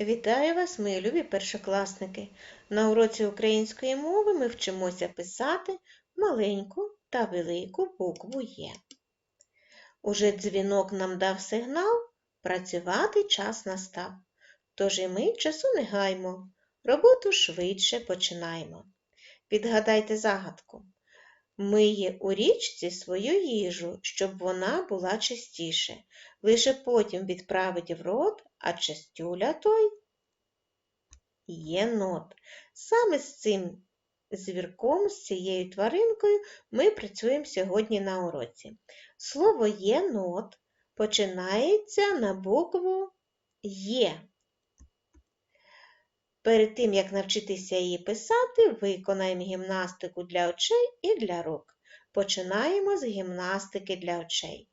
Вітаю вас, мої любі першокласники! На уроці української мови ми вчимося писати маленьку та велику букву Є. Уже дзвінок нам дав сигнал, працювати час настав. Тож і ми часу не гаймо, роботу швидше починаємо. Відгадайте загадку. Миє у річці свою їжу, щоб вона була чистіше. Лише потім відправить в рот, а чистюля той єнот. Саме з цим звірком, з цією тваринкою ми працюємо сьогодні на уроці. Слово єнот починається на букву Є. Перед тим, як навчитися її писати, виконаємо гімнастику для очей і для рук. Починаємо з гімнастики для очей.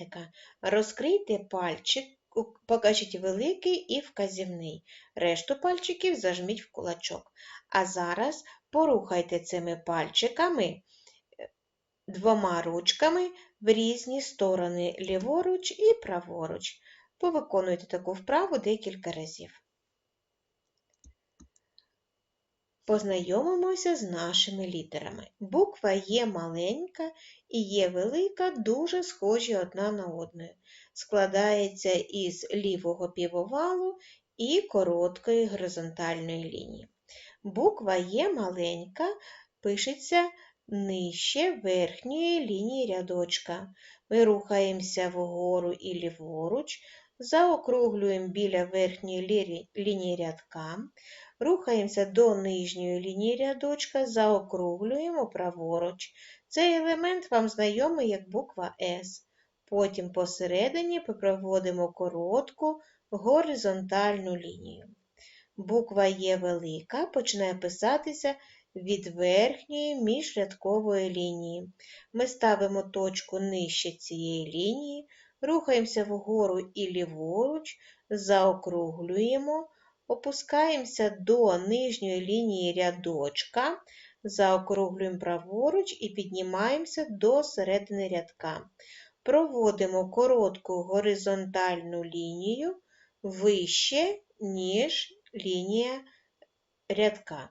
Гімнастика. Розкрийте пальчик, покажіть великий і вказівний. Решту пальчиків зажміть в кулачок. А зараз порухайте цими пальчиками е, двома ручками в різні сторони, ліворуч і праворуч. Повиконуйте таку вправу декілька разів. Познайомимося з нашими літерами. Буква Є маленька і Є велика дуже схожі одна на одну. Складається із лівого півовалу і короткої горизонтальної лінії. Буква Є маленька пишеться нижче верхньої лінії рядочка. Ми рухаємося вгору і ліворуч, заокруглюємо біля верхньої лінії рядка, рухаємося до нижньої лінії рядочка, заокруглюємо праворуч. Цей елемент вам знайомий як буква С. Потім посередині проводимо коротку горизонтальну лінію. Буква Є велика починає писатися від верхньої міжрядкової лінії. Ми ставимо точку нижче цієї лінії, рухаємося вгору і ліворуч, заокруглюємо, опускаємося до нижньої лінії рядочка, заокруглюємо праворуч і піднімаємося до середини рядка. Проводимо коротку горизонтальну лінію вище, ніж лінія рядка.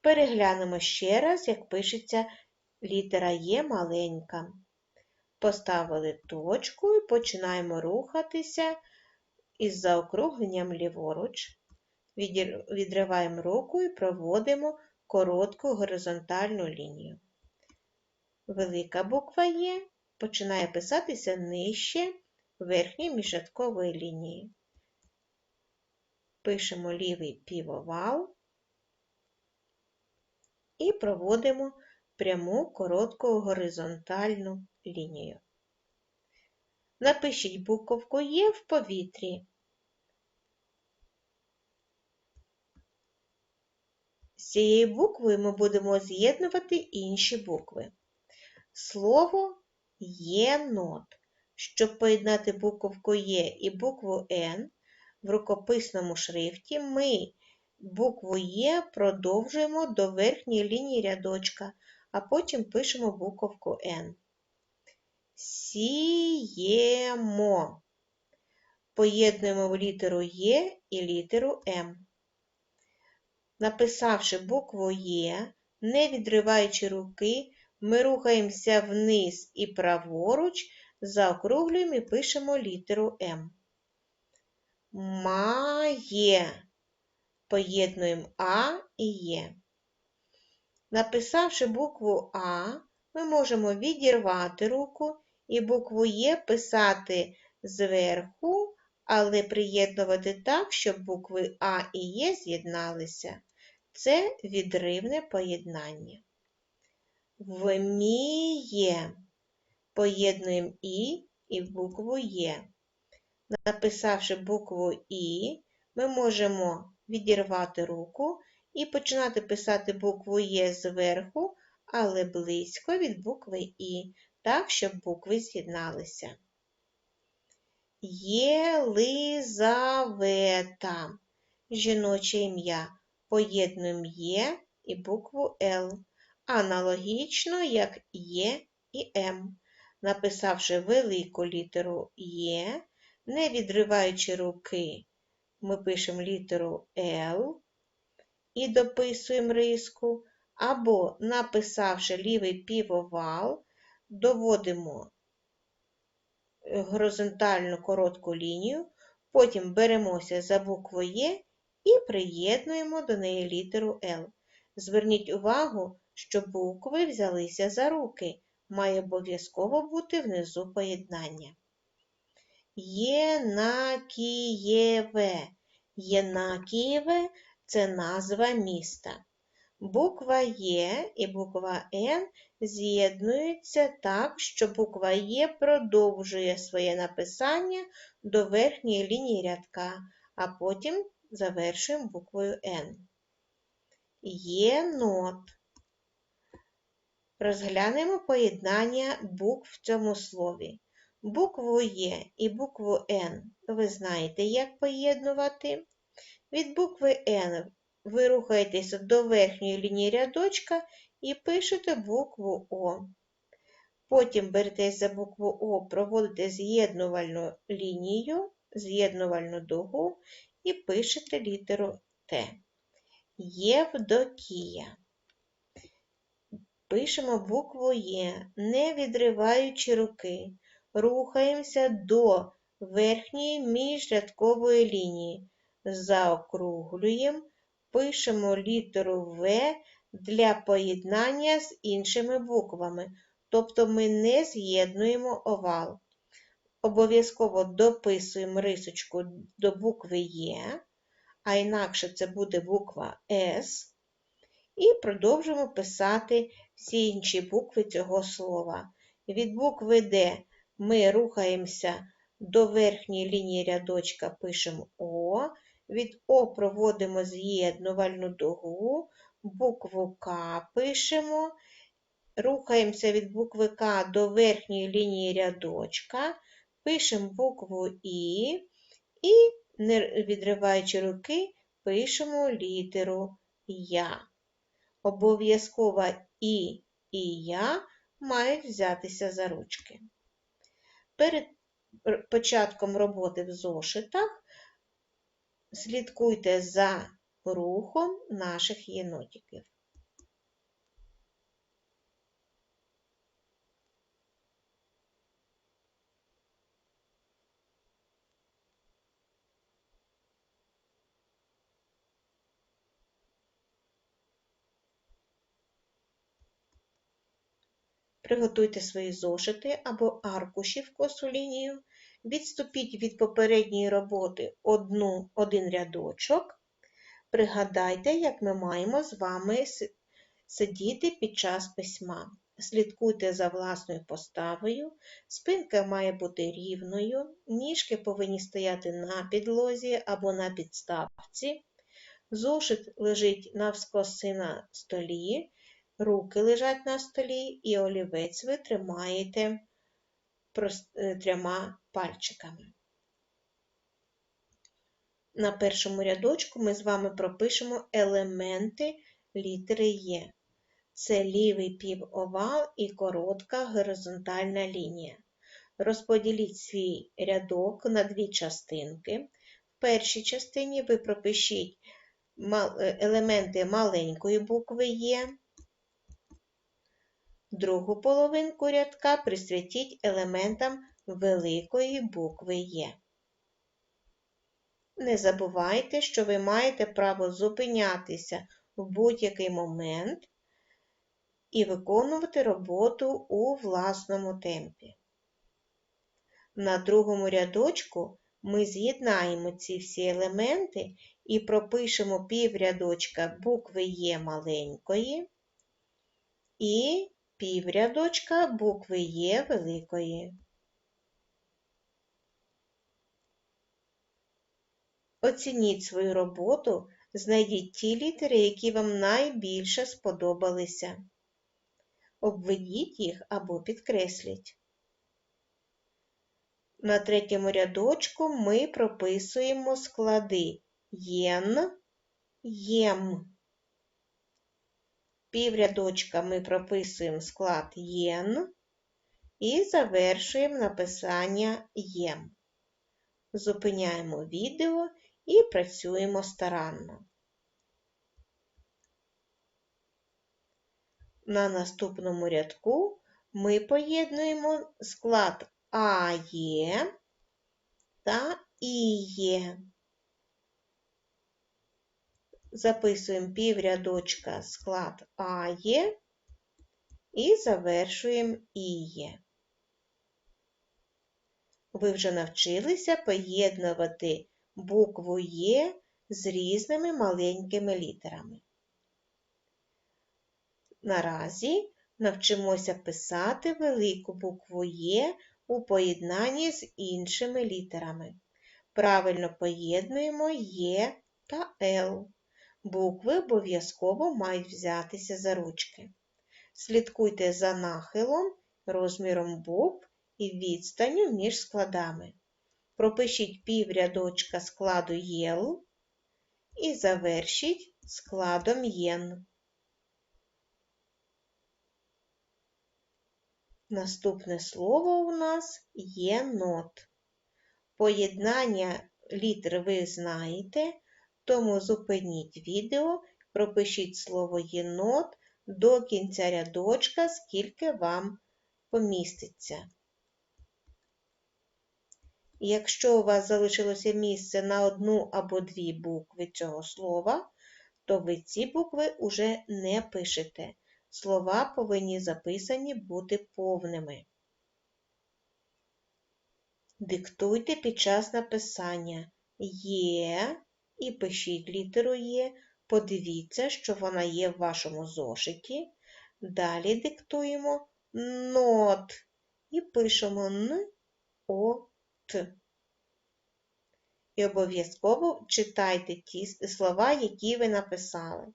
Переглянемо ще раз, як пишеться літера Є маленька. Поставили точку і починаємо рухатися із заокругленням ліворуч. Відриваємо руку і проводимо коротку горизонтальну лінію. Велика буква Є починає писатися нижче верхньої міжрядкової лінії. Пишемо лівий півовал і проводимо пряму коротку горизонтальну лінію. Напишіть буковку Є в повітрі. З цією буквою ми будемо з'єднувати інші букви. Слово єнот. Щоб поєднати буковку Є і букву Н в рукописному шрифті, ми букву Є продовжуємо до верхньої лінії рядочка, а потім пишемо буковку Н. Сіємо. Поєднуємо в літеру Є і літеру М. Написавши букву Є, не відриваючи руки, ми рухаємося вниз і праворуч, заокруглюємо і пишемо літеру М. Має. Поєднуємо А і Є. Написавши букву А, ми можемо відірвати руку і букву Є писати зверху, але приєднувати так, щоб букви А і Є з'єдналися. Це відривне поєднання. Вміє. Поєднуємо І і букву Є. Написавши букву І, ми можемо відірвати руку і починати писати букву Є зверху, але близько від букви І, так, щоб букви з'єдналися. Єлизавета. Жіноче ім'я. Поєднуємо Є і букву Л. Аналогічно, як Є і М. Написавши велику літеру Є, не відриваючи руки, ми пишемо літеру Л і дописуємо риску, або, написавши лівий півовал, доводимо горизонтальну коротку лінію, потім беремося за букву Є і приєднуємо до неї літеру Л. Зверніть увагу, що букви взялися за руки, має обов'язково бути внизу поєднання. Єнакієве. Єнакієве це назва міста. Буква Є і буква Н з'єднуються так, що буква Є продовжує своє написання до верхньої лінії рядка, а потім завершуємо буквою Н. Єнот. Розглянемо поєднання букв в цьому слові. Букву Є і букву Н ви знаєте, як поєднувати. Від букви Н ви рухаєтеся до верхньої лінії рядочка і пишете букву О. Потім беретесь за букву О, проводите з'єднувальну лінію, з'єднувальну дугу і пишете літеру Т. Євдокія. Пишемо букву Є, не відриваючи руки. Рухаємося до верхньої міжрядкової лінії. Заокруглюємо, пишемо літеру В для поєднання з іншими буквами, тобто ми не з'єднуємо овал. Обов'язково дописуємо рисочку до букви Є, а інакше це буде буква С. І продовжуємо писати всі інші букви цього слова. Від букви Д ми рухаємося до верхньої лінії рядочка, пишемо О, від О проводимо з'єднувальну дугу, букву К пишемо, рухаємося від букви К до верхньої лінії рядочка, пишемо букву І і, не відриваючи руки, пишемо літеру Я. Обов'язково І і Я мають взятися за ручки. Перед початком роботи в зошитах слідкуйте за рухом наших єнотиків. Приготуйте свої зошити або аркуші в косу лінію, відступіть від попередньої роботи одну, один рядочок. Пригадайте, як ми маємо з вами сидіти під час письма. Слідкуйте за власною поставою, спинка має бути рівною, ніжки повинні стояти на підлозі або на підставці. Зошит лежить навскоси на столі, руки лежать на столі, і олівець ви тримаєте е, трьома пальчиками. На першому рядочку ми з вами пропишемо елементи літери Є. Це лівий півовал і коротка горизонтальна лінія. Розподіліть свій рядок на дві частинки. В першій частині ви пропишіть е, елементи маленької букви Є, Другу половинку рядка присвятіть елементам великої букви Є. Не забувайте, що ви маєте право зупинятися в будь-який момент і виконувати роботу у власному темпі. На другому рядочку ми з'єднаємо ці всі елементи і пропишемо піврядочка букви Є маленької і піврядочка букви Є великої. Оцініть свою роботу, знайдіть ті літери, які вам найбільше сподобалися. Обведіть їх або підкресліть. На третьому рядочку ми прописуємо склади єн, єм. Піврядочка ми прописуємо склад єн і завершуємо написання єм. Зупиняємо відео і працюємо старанно. На наступному рядку ми поєднуємо склад АЄ та ІЄ. Записуємо піврядочка склад АЄ і завершуємо ІЄ. Ви вже навчилися поєднувати букву Є з різними маленькими літерами. Наразі навчимося писати велику букву Є у поєднанні з іншими літерами. Правильно поєднуємо Є та Л. Букви обов'язково мають взятися за ручки. Слідкуйте за нахилом, розміром букв і відстанню між складами. Пропишіть піврядочка складу ЄЛ і завершіть складом ЄН. Наступне слово у нас єнот. Поєднання літер ви знаєте, тому зупиніть відео, пропишіть слово єнот до кінця рядочка, скільки вам поміститься. Якщо у вас залишилося місце на одну або дві букви цього слова, то ви ці букви уже не пишете. Слова повинні записані бути повними. Диктуйте під час написання Є і пишіть літеру Є. Подивіться, що вона є в вашому зошиті. Далі диктуємо нот і пишемо Н, О, Т. І обов'язково читайте ті слова, які ви написали.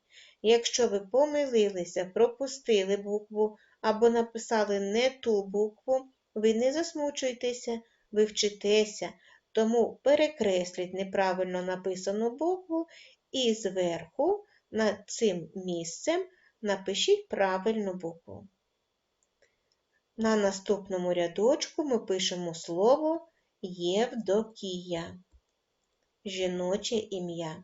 Якщо ви помилилися, пропустили букву або написали не ту букву, ви не засмучуйтеся, ви вчитеся, тому перекресліть неправильно написану букву і зверху над цим місцем напишіть правильну букву. На наступному рядочку ми пишемо слово Євдокія, жіноче ім'я.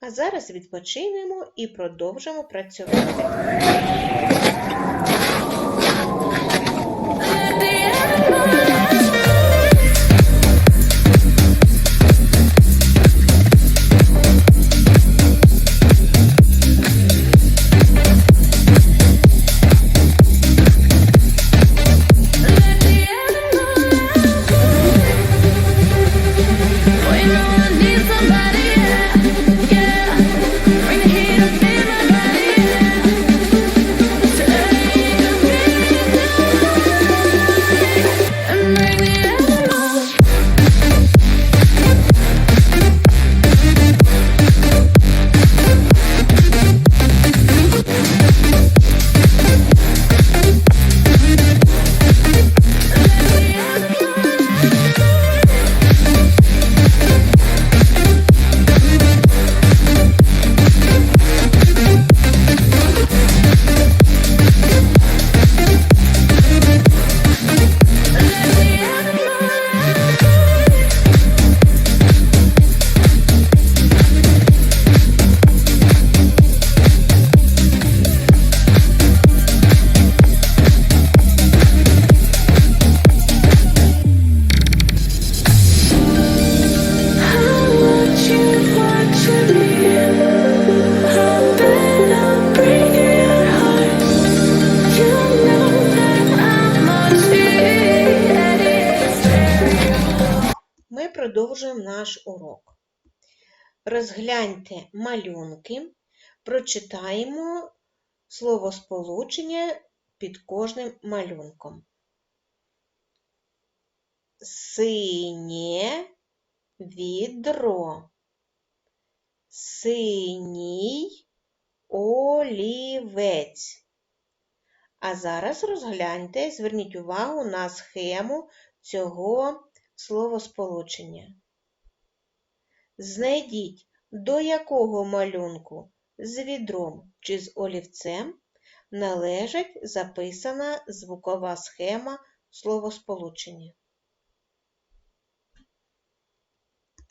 А зараз відпочинемо і продовжимо працювати. Продовжуємо наш урок. Розгляньте малюнки, прочитаємо словосполучення під кожним малюнком. Синє відро. Синій олівець. А зараз розгляньте, зверніть увагу на схему цього словосполучення. Знайдіть, до якого малюнку з відром чи з олівцем належить записана звукова схема словосполучення.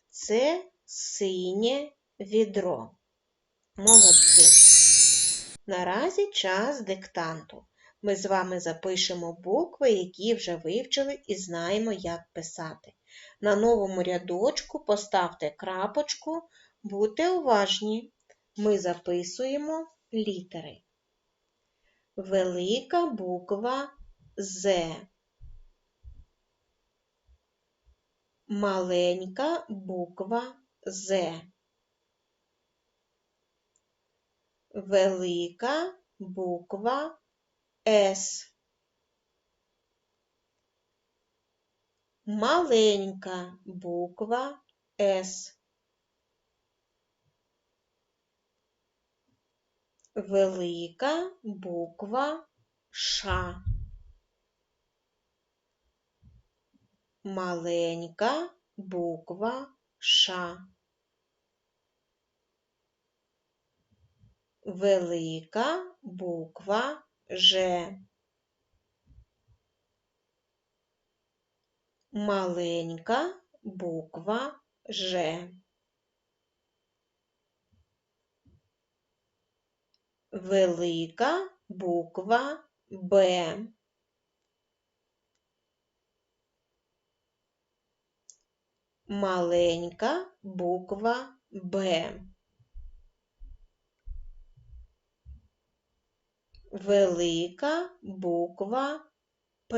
Це синє відро. Молодці. Наразі час диктанту. Ми з вами запишемо букви, які вже вивчили і знаємо, як писати. На новому рядочку поставте крапочку, будьте уважні. Ми записуємо літери. Велика буква З. Маленька буква З. Велика буква С. Маленька буква С. Велика буква Ш. Маленька буква Ш. Велика буква Ж. Маленька буква Ж. Велика буква Б. Маленька буква Б. Велика буква П.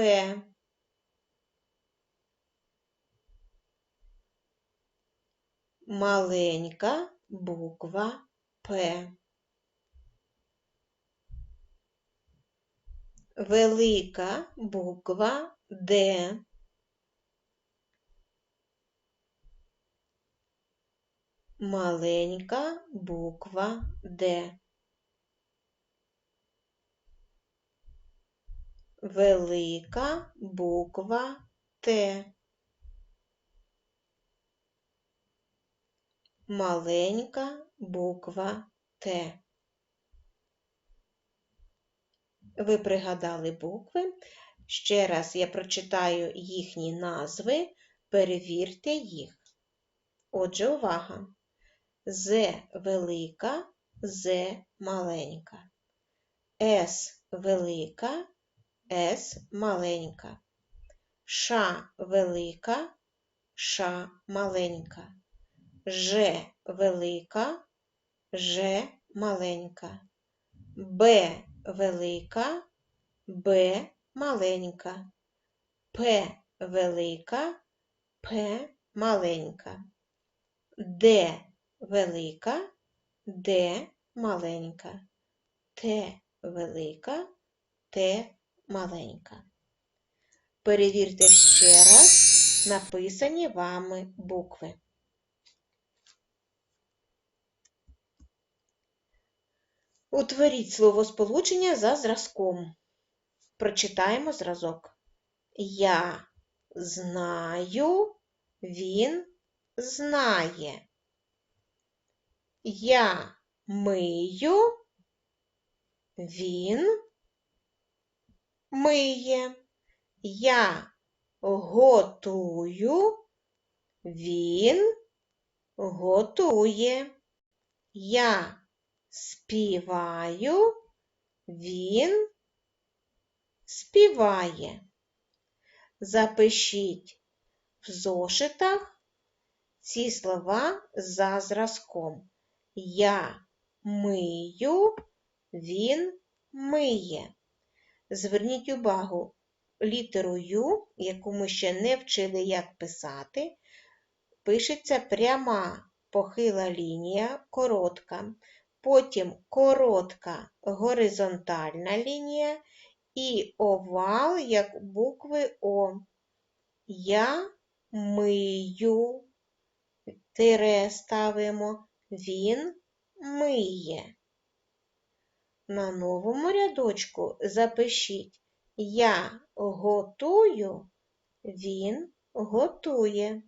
Маленька буква П. Велика буква Д. Маленька буква Д. Велика буква Т. Маленька буква Т. Ви пригадали букви. Ще раз я прочитаю їхні назви, перевірте їх. Отже, увага. З велика, З маленька. С велика, С маленька. Ш велика, Ш маленька. Ж велика, Ж маленька. Б велика, Б маленька. П велика, П маленька. Д велика, Д маленька. Т велика, Т маленька. Перевірте ще раз написані вами букви. Утворіть словосполучення за зразком. Прочитаємо зразок. Я знаю, він знає. Я мию, він миє. Я готую, він готує. Я співаю, він співає. Запишіть в зошитах ці слова за зразком. Я мию, він миє. Зверніть увагу, літеру Ю, яку ми ще не вчили, як писати, пишеться пряма похила лінія, коротка, потім коротка горизонтальна лінія і овал, як букви О. Я мию, тире ставимо, він миє. На новому рядочку запишіть Я готую, він готує.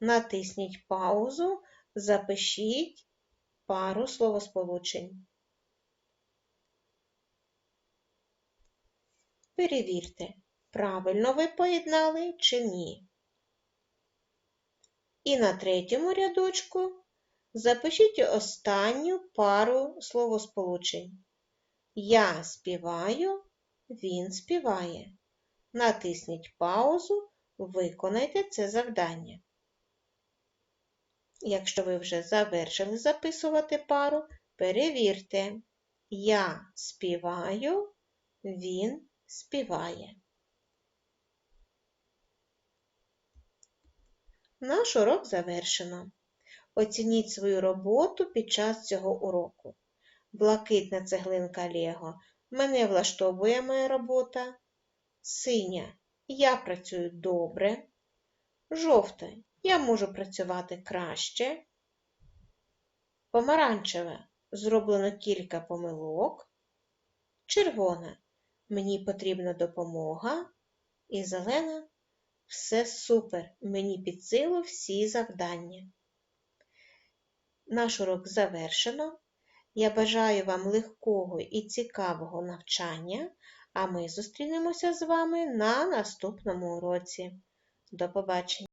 Натисніть паузу, запишіть пару словосполучень. Перевірте, правильно ви поєднали чи ні. І на третьому рядочку запишіть останню пару словосполучень. Я співаю, він співає. Натисніть паузу, виконайте це завдання. Якщо ви вже завершили записувати пару, перевірте. Я співаю, він співає. Наш урок завершено. Оцініть свою роботу під час цього уроку. Блакитна цеглинка Лего. Мене влаштовує моя робота. Синя. Я працюю добре. Жовта. Я можу працювати краще. Помаранчеве. Зроблено кілька помилок. Червона. Мені потрібна допомога. І зелена. Все супер. Мені під силу всі завдання. Наш урок завершено. Я бажаю вам легкого і цікавого навчання, а ми зустрінемося з вами на наступному уроці. До побачення!